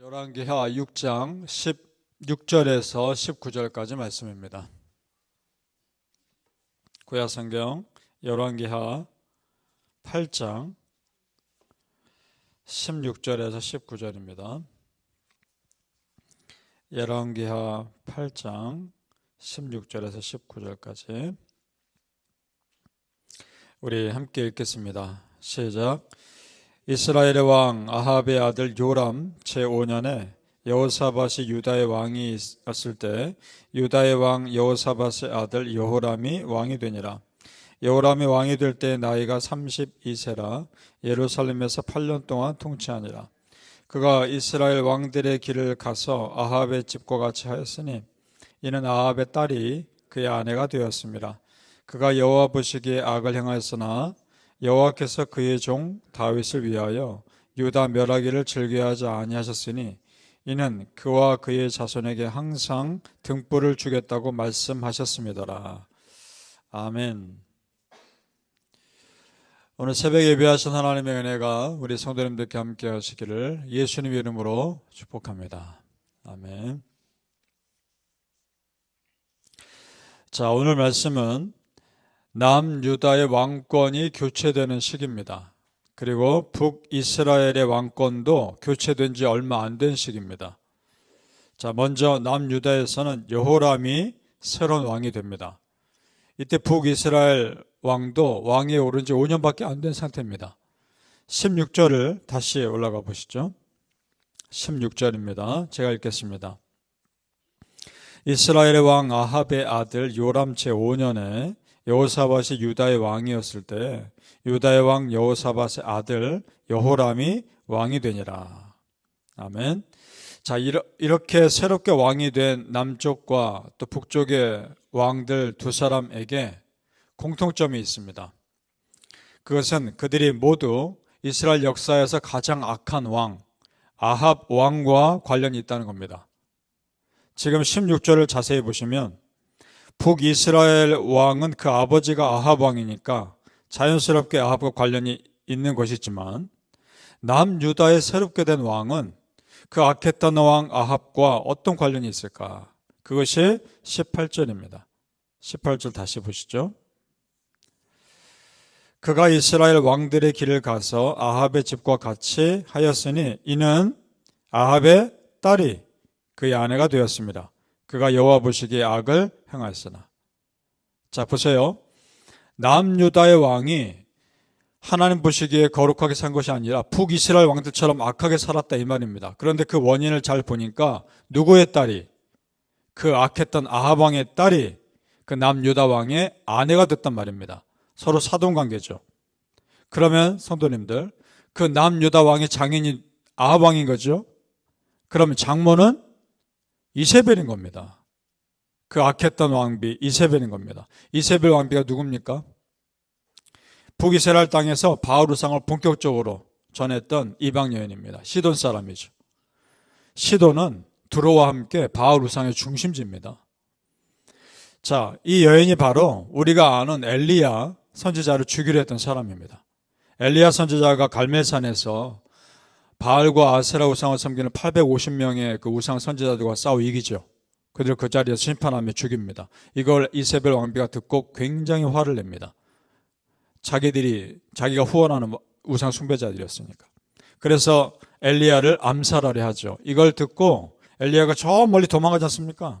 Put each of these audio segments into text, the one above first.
열왕기하 6장 16절에서 19절까지 말씀입니다. 구약 성경 열왕기하 8장 16절에서 19절입니다. 열왕기하 8장 16절에서 19절까지 우리 함께 읽겠습니다. 시작. 이스라엘의 왕 아합의 아들 요람 제5년에 여호사밧이 유다의 왕이 있었을 때 유다의 왕 여호사밧의 아들 여호람이 왕이 되니라. 여호람이 왕이 될 때 나이가 32세라 예루살렘에서 8년 동안 통치하니라. 그가 이스라엘 왕들의 길을 가서 아합의 집과 같이 하였으니 이는 아합의 딸이 그의 아내가 되었습니다. 그가 여호와 보시기에 악을 행하였으나 여호와께서 그의 종 다윗을 위하여 유다 멸하기를 즐겨하지 아니하셨으니 이는 그와 그의 자손에게 항상 등불을 주겠다고 말씀하셨습니다라. 아멘. 오늘 새벽 예배하신 하나님의 은혜가 우리 성도님들께 함께 하시기를 예수님 이름으로 축복합니다. 아멘. 자, 오늘 말씀은 남유다의 왕권이 교체되는 시기입니다. 그리고 북이스라엘의 왕권도 교체된 지 얼마 안 된 시기입니다. 자, 먼저 남유다에서는 여호람이 새로운 왕이 됩니다. 이때 북이스라엘 왕도 왕위에 오른 지 5년밖에 안 된 상태입니다. 16절을 다시 올라가 보시죠. 16절입니다. 제가 읽겠습니다. 이스라엘의 왕 아합의 아들 요람 제5년에 여호사밧이 유다의 왕이었을 때 유다의 왕 여호사밧의 아들 여호람이 왕이 되니라. 아멘. 자, 이렇게 새롭게 왕이 된 남쪽과 또 북쪽의 왕들 두 사람에게 공통점이 있습니다. 그것은 그들이 모두 이스라엘 역사에서 가장 악한 왕, 아합 왕과 관련이 있다는 겁니다. 지금 16절을 자세히 보시면 북이스라엘 왕은 그 아버지가 아합 왕이니까 자연스럽게 아합과 관련이 있는 것이지만 남유다에 새롭게 된 왕은 그 악했던 왕 아합과 어떤 관련이 있을까? 그것이 18절입니다. 18절 다시 보시죠. 그가 이스라엘 왕들의 길을 가서 아합의 집과 같이 하였으니 이는 아합의 딸이 그의 아내가 되었습니다. 그가 여호와 보시기에 악을 행하였으나. 자, 보세요. 남유다의 왕이 하나님 보시기에 거룩하게 산 것이 아니라 북이스라엘 왕들처럼 악하게 살았다 이 말입니다. 그런데 그 원인을 잘 보니까 누구의 딸이 그 악했던 아합 왕의 딸이 그 남유다 왕의 아내가 됐단 말입니다. 서로 사돈 관계죠. 그러면 성도님들 그 남유다 왕의 장인이 아합 왕인 거죠. 그러면 장모는 이세벨인 겁니다. 그 악했던 왕비 이세벨인 겁니다. 이세벨 왕비가 누굽니까? 북이스라엘 땅에서 바울 우상을 본격적으로 전했던 이방 여인입니다. 시돈 사람이죠. 시돈은 두로와 함께 바울 우상의 중심지입니다. 자, 이 여인이 바로 우리가 아는 엘리야 선지자를 죽이려 했던 사람입니다. 엘리야 선지자가 갈멜산에서 바알과 아세라 우상을 섬기는 850명의 그 우상 선지자들과 싸워 이기죠. 그들을 그 자리에서 심판하며 죽입니다. 이걸 이세벨 왕비가 듣고 굉장히 화를 냅니다. 자기들이 자기가 후원하는 우상 숭배자들이었으니까. 그래서 엘리야를 암살하려 하죠. 이걸 듣고 엘리야가 저 멀리 도망가지 않습니까?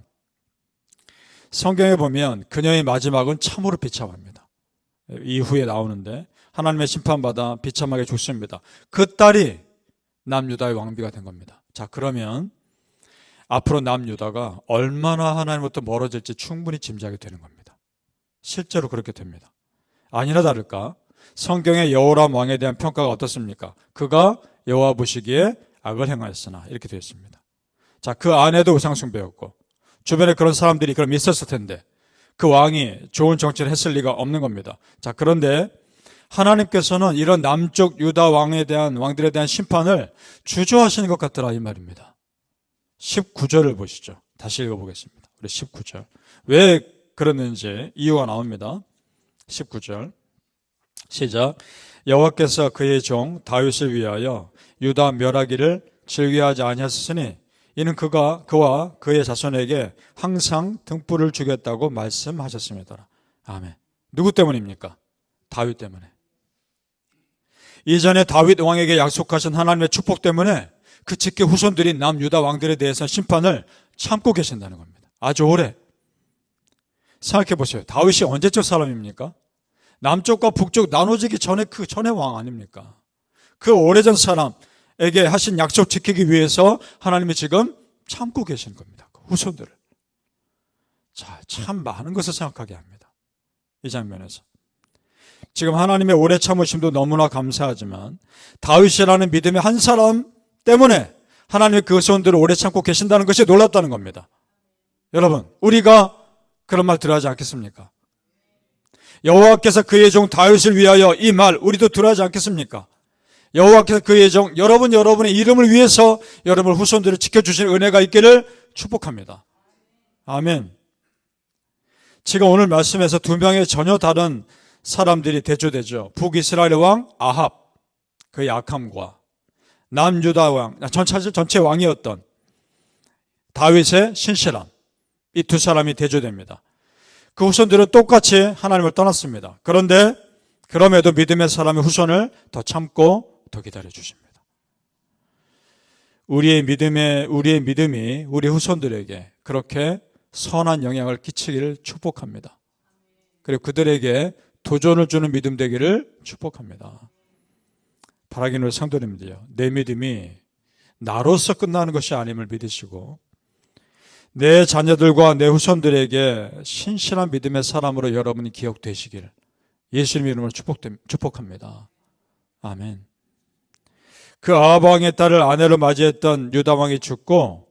성경에 보면 그녀의 마지막은 참으로 비참합니다. 이후에 나오는데 하나님의 심판받아 비참하게 죽습니다. 그 딸이 남유다의 왕비가 된 겁니다. 자, 그러면 앞으로 남유다가 얼마나 하나님부터 멀어질지 충분히 짐작이 되는 겁니다. 실제로 그렇게 됩니다. 아니나 다를까? 성경의 여호람 왕에 대한 평가가 어떻습니까? 그가 여호와 보시기에 악을 행하였으나 이렇게 되어 있습니다. 자, 그 안에도 우상숭배였고 주변에 그런 사람들이 그럼 있었을 텐데 그 왕이 좋은 정치를 했을 리가 없는 겁니다. 자, 그런데 하나님께서는 이런 남쪽 유다 왕에 대한 왕들에 대한 심판을 주저하시는 것 같더라 이 말입니다. 19절을 보시죠. 다시 읽어보겠습니다. 우리 19절. 왜 그러는지 이유가 나옵니다. 19절. 시작. 여호와께서 그의 종 다윗을 위하여 유다 멸하기를 즐겨하지 아니하셨으니 이는 그가 그와 그의 자손에게 항상 등불을 주겠다고 말씀하셨습니다. 아멘. 누구 때문입니까? 다윗 때문에. 이전에 다윗 왕에게 약속하신 하나님의 축복 때문에 그 직계 후손들인 남유다 왕들에 대해서 심판을 참고 계신다는 겁니다. 아주 오래. 생각해 보세요. 다윗이 언제적 사람입니까? 남쪽과 북쪽 나눠지기 전에 그 전의 왕 아닙니까? 그 오래전 사람에게 하신 약속 지키기 위해서 하나님이 지금 참고 계신 겁니다. 그 후손들을. 자, 참 많은 것을 생각하게 합니다. 이 장면에서. 지금 하나님의 오래 참으심도 너무나 감사하지만 다윗이라는 믿음의 한 사람 때문에 하나님의 그 손들을 오래 참고 계신다는 것이 놀랍다는 겁니다. 여러분, 우리가 그런 말 들어하지 않겠습니까? 여호와께서 그의 종 다윗을 위하여 이 말 우리도 들어하지 않겠습니까? 여호와께서 그의 종 여러분 여러분의 이름을 위해서 여러분 후손들을 지켜주신 은혜가 있기를 축복합니다. 아멘. 지금 오늘 말씀에서 두 명의 전혀 다른 사람들이 대조되죠. 북이스라엘 왕 아합 그의 악함과 남유다 왕 전체 전체 왕이었던 다윗의 신실함 이 두 사람이 대조됩니다. 그 후손들은 똑같이 하나님을 떠났습니다. 그런데 그럼에도 믿음의 사람의 후손을 더 참고 더 기다려 주십니다. 우리의 믿음의 우리의 믿음이 우리 후손들에게 그렇게 선한 영향을 끼치기를 축복합니다. 그리고 그들에게 도전을 주는 믿음 되기를 축복합니다. 바라기는 상도님들요. 내 믿음이 나로서 끝나는 것이 아님을 믿으시고 내 자녀들과 내 후손들에게 신실한 믿음의 사람으로 여러분이 기억되시길 예수님 이름으로 축복합니다. 아멘. 그 아방의 딸을 아내로 맞이했던 유다 왕이 죽고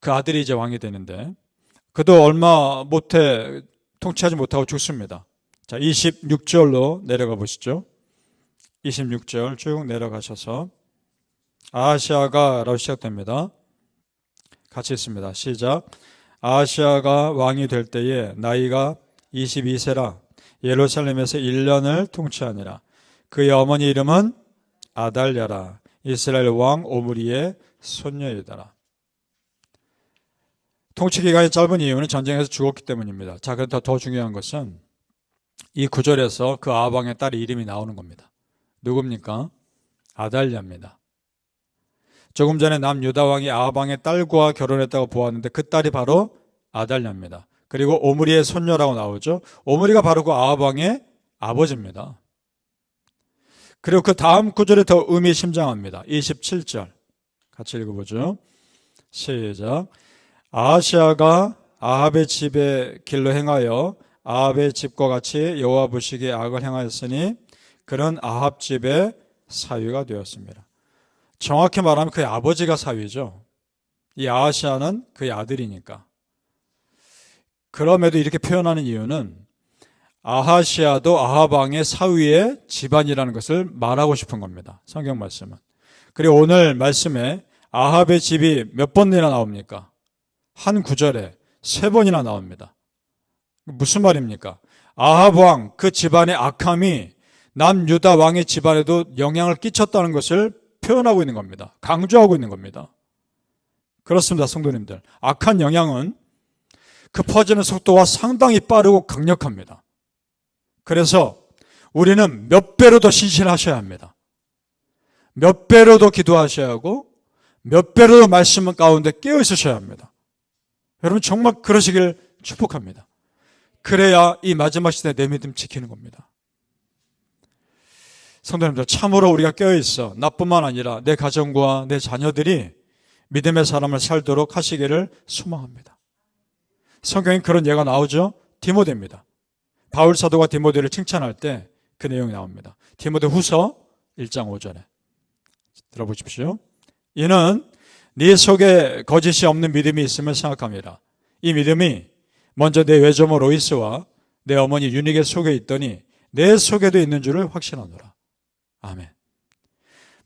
그 아들이 이제 왕이 되는데 그도 얼마 못해 통치하지 못하고 죽습니다. 자, 26절로 내려가 보시죠. 26절 쭉 내려가셔서 아시아가라고 시작됩니다. 같이 있습니다. 시작. 아시아가 왕이 될 때에 나이가 22세라 예루살렘에서 1년을 통치하니라. 그의 어머니 이름은 아달랴라. 이스라엘 왕 오므리의 손녀이더라. 통치 기간이 짧은 이유는 전쟁에서 죽었기 때문입니다. 자, 그런데 더 중요한 것은 이 구절에서 그 아방의 딸의 이름이 나오는 겁니다. 누굽니까? 아달랴입니다. 조금 전에 남유다 왕이 아방의 딸과 결혼했다고 보았는데 그 딸이 바로 아달랴입니다. 그리고 오므리의 손녀라고 나오죠. 오므리가 바로 그 아방의 아버지입니다. 그리고 그 다음 구절이 더 의미심장합니다. 27절. 같이 읽어보죠. 시작. 아시아가 아합의 집에 길로 행하여 아합의 집과 같이 여호와 보시기에 악을 행하였으니 그런 아합 집의 사위가 되었습니다. 정확히 말하면 그의 아버지가 사위죠. 이 아하시아는 그의 아들이니까. 그럼에도 이렇게 표현하는 이유는 아하시아도 아하방의 사위의 집안이라는 것을 말하고 싶은 겁니다. 성경 말씀은. 그리고 오늘 말씀에 아합의 집이 몇 번이나 나옵니까? 한 구절에 세 번이나 나옵니다. 무슨 말입니까? 아합 왕, 그 집안의 악함이 남유다 왕의 집안에도 영향을 끼쳤다는 것을 표현하고 있는 겁니다. 강조하고 있는 겁니다. 그렇습니다, 성도님들. 악한 영향은 그 퍼지는 속도와 상당히 빠르고 강력합니다. 그래서 우리는 몇 배로 더 신실하셔야 합니다. 몇 배로 더 기도하셔야 하고 몇 배로 더 말씀 가운데 깨어 있으셔야 합니다. 여러분 정말 그러시길 축복합니다. 그래야 이 마지막 시대 내 믿음 지키는 겁니다. 성도님들 참으로 우리가 깨어 있어 나뿐만 아니라 내 가정과 내 자녀들이 믿음의 사람을 살도록 하시기를 소망합니다. 성경에 그런 예가 나오죠. 디모데입니다. 바울 사도가 디모데를 칭찬할 때 그 내용이 나옵니다. 디모데 후서 1장 5절에 들어보십시오. 이는 네 속에 거짓이 없는 믿음이 있음을 생각합니다. 이 믿음이 먼저 내 외조모 로이스와 내 어머니 유닉의 속에 있더니 내 속에도 있는 줄을 확신하노라. 아멘.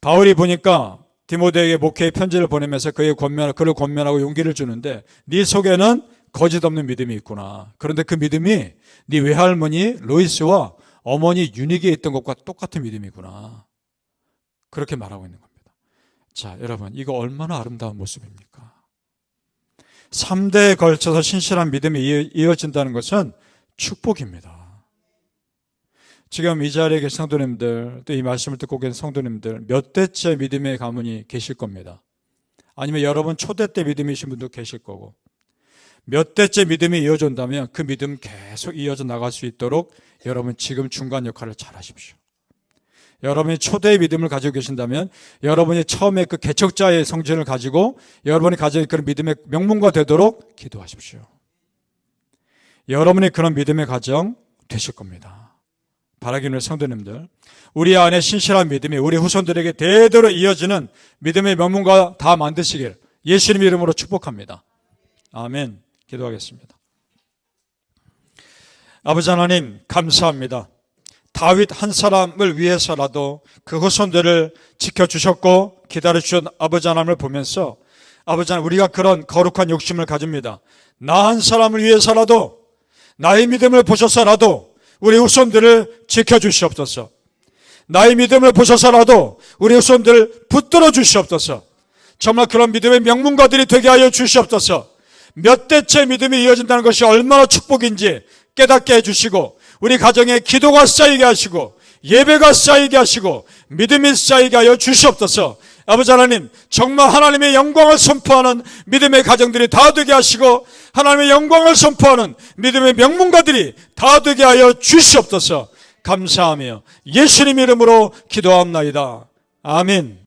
바울이 보니까 디모데에게 목회의 편지를 보내면서 그의 권면, 그를 권면하고 용기를 주는데 네 속에는 거짓 없는 믿음이 있구나. 그런데 그 믿음이 네 외할머니 로이스와 어머니 유닉에 있던 것과 똑같은 믿음이구나. 그렇게 말하고 있는 겁니다. 자, 여러분, 이거 얼마나 아름다운 모습입니까? 3대에 걸쳐서 신실한 믿음이 이어- 이어진다는 것은 축복입니다. 지금 이 자리에 계신 성도님들, 또 이 말씀을 듣고 계신 성도님들, 몇 대째 믿음의 가문이 계실 겁니다. 아니면 여러분 초대 때 믿음이신 분도 계실 거고, 몇 대째 믿음이 이어진다면 그 믿음 계속 이어져 나갈 수 있도록 여러분 지금 중간 역할을 잘 하십시오. 여러분이 초대의 믿음을 가지고 계신다면 여러분이 처음에 그 개척자의 성진을 가지고 여러분이 가진 그런 믿음의 명문가 되도록 기도하십시오. 여러분이 그런 믿음의 가정 되실 겁니다. 바라기는 성도님들, 우리 안에 신실한 믿음이 우리 후손들에게 대대로 이어지는 믿음의 명문가 다 만드시길 예수님 이름으로 축복합니다. 아멘. 기도하겠습니다. 아버지 하나님, 감사합니다. 다윗 한 사람을 위해서라도 그 후손들을 지켜주셨고 기다려주신 아버지 하나님을 보면서 아버지 하나님 우리가 그런 거룩한 욕심을 가집니다. 나 한 사람을 위해서라도 나의 믿음을 보셔서라도 우리 후손들을 지켜주시옵소서. 나의 믿음을 보셔서라도 우리 후손들을 붙들어 주시옵소서. 정말 그런 믿음의 명문가들이 되게 하여 주시옵소서. 몇 대째 믿음이 이어진다는 것이 얼마나 축복인지 깨닫게 해주시고 우리 가정에 기도가 쌓이게 하시고 예배가 쌓이게 하시고 믿음이 쌓이게 하여 주시옵소서. 아버지 하나님 정말 하나님의 영광을 선포하는 믿음의 가정들이 다 되게 하시고 하나님의 영광을 선포하는 믿음의 명문가들이 다 되게 하여 주시옵소서. 감사하며 예수님 이름으로 기도합나이다. 아멘.